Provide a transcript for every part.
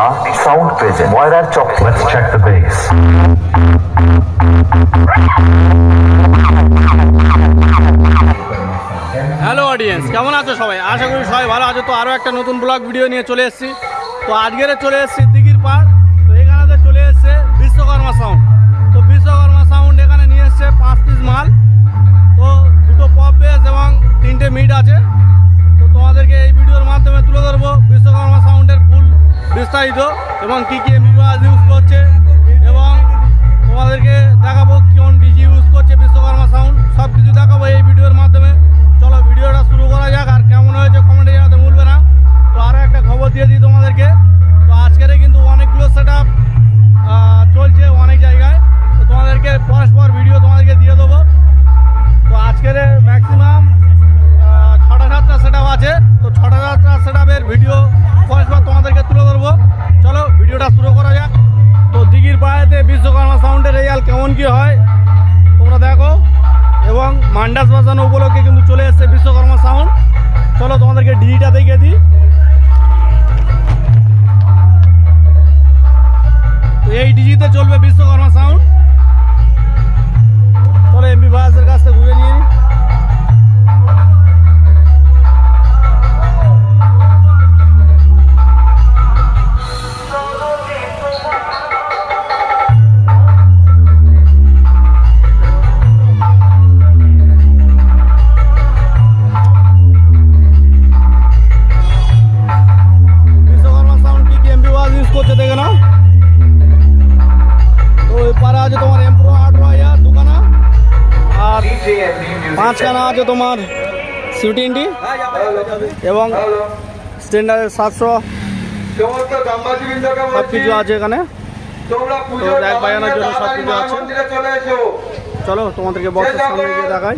Vishwakarma sound present ময়রার চক Let's check the bass. Hello audience কেমন আছো সবাই? আশা করি সবাই ভালো আছো। তো আরও একটা নতুন ব্লগ ভিডিও নিয়ে চলে এসেছি। তো আজকের চলে এসেছি এবং কী কী এমবিবাস ইউজ করছে এবং তোমাদেরকে দেখাবো কোন ডিজি ইউজ করছে, বিশ্বকর্মা সাউন্ড সব কিছু দেখাবো এই ভিডিওর মাধ্যমে। চলো ভিডিওটা শুরু করা যাক আর কেমন হয়েছে কমেন্টে জানাতে ভুলবে না। তো আরও একটা খবর দিয়ে দিই তোমাদেরকে। তো আজকের কিন্তু অনেকগুলো সেট চলছে অনেক জায়গায়। তো তোমাদেরকে পরস্পর ভিডিও তোমাদেরকে দিয়ে দেবো। তো আজকের ম্যাক্সিমাম ছটা সাতটা সেট আছে। তো ছটা সাতটা সেট ভিডিও কেমন কি হয় তোমরা দেখো। এবং মান্ডাস বাজানো আছে তোমার সিউটিনটি এবং স্ট্যান্ডার্ড সাতশো সব কিছু আছে এখানে তো এক বাজানোর জন্য সবকিছু আছে। মন্দিরে চলে এসো চলো তোমাদেরকে বক্সের সামনে গিয়ে দেখাই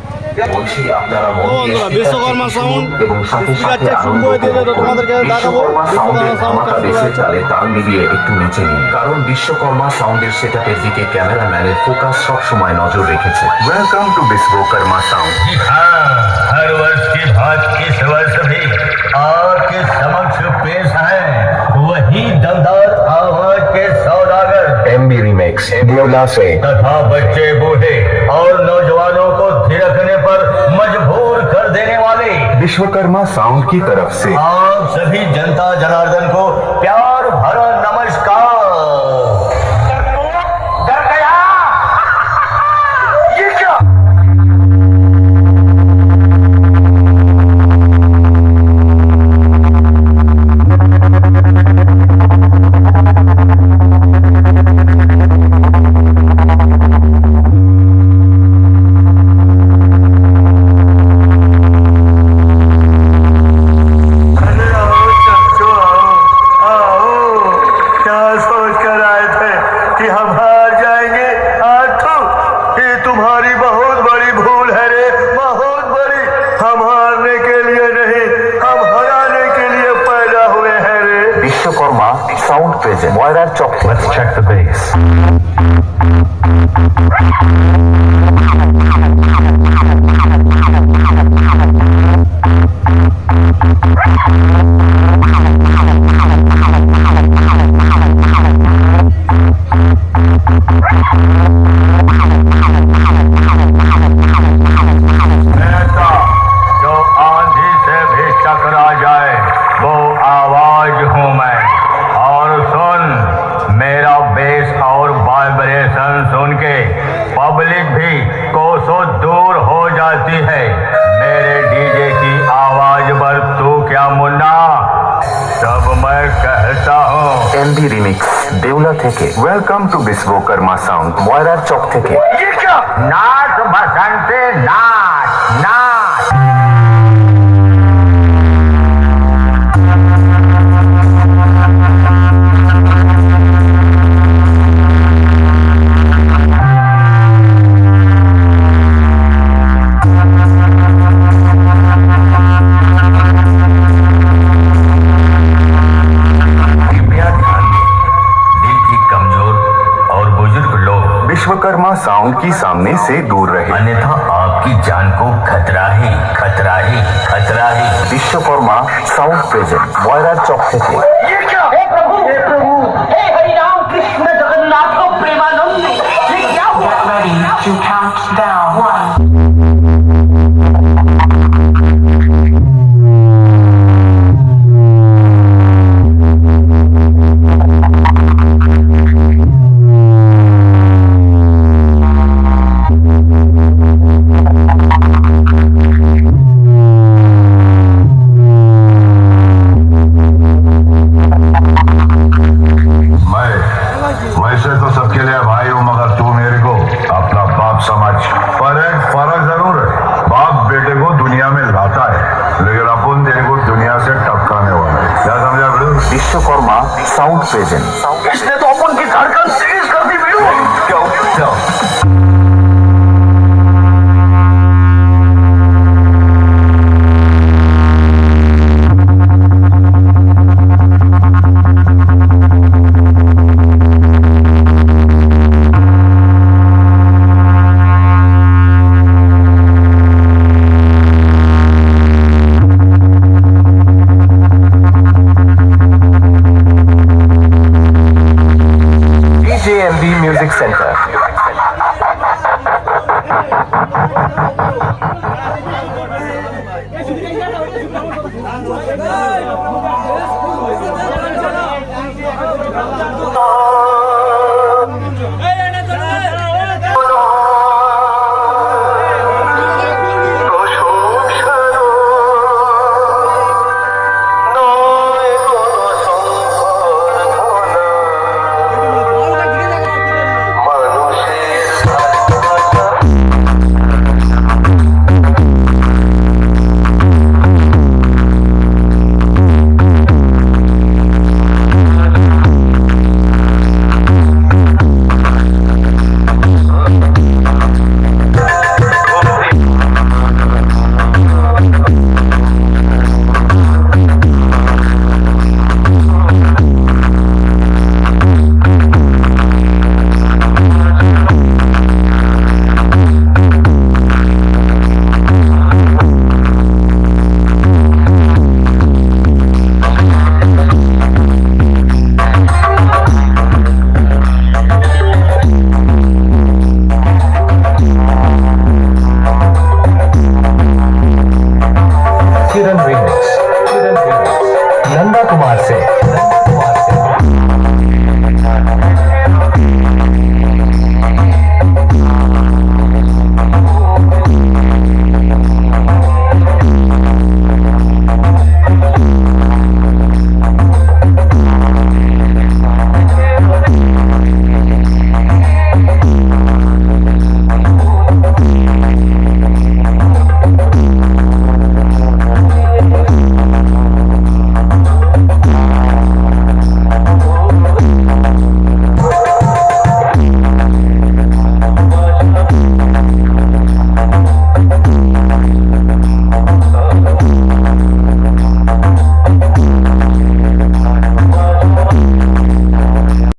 বলছি আপনারা তো বন্ধুরা বিশ্বকর্মা সাউন্ড এবং সাথে স্পিকার সাথে চেক শুরু করে দিয়েছে তো তোমাদেরকে দেখাবো বিশ্বকর্মা সাউন্ডের বিশ্বকর্মা সাউন্ড ধামাকা কেমন বেসে আছে চালে তাল মিলিয়ে একটু নিচে নিন কারণ বিশ্বকর্মা সাউন্ডের সেটআপের দিকে ক্যামেরাম্যানের ফোকাস সব সময় নজর রেখেছে ওয়েলকাম টু বিশ্বকর্মা সাউন্ড हाँ हर वर्ष की भांत इस वर्ष भी आपके समक्ष पेश है रिमेक्स से तथा बच्चे बूढ़े और नौजवानों को थिरकने पर मजबूर कर देने वाले। विश्वकर्मा साउंड की तरफ़ से। आप सभी जनता जनार्दन को प्यार Why that chocolate? Let's check the base. থেকে ওয়েলকাম টু বিশ্বকর্মা সাউন্ড ময়রার চক থেকে ये करने से दूर रहे। अन्यथा आपकी जान को खतरा ही खतरा ही खतरा ही। विश्वकर्मा साउथ प्रेजेंट मोयरा चौक থেকে Jagannath count down. One. Sound Nanda Kumar से।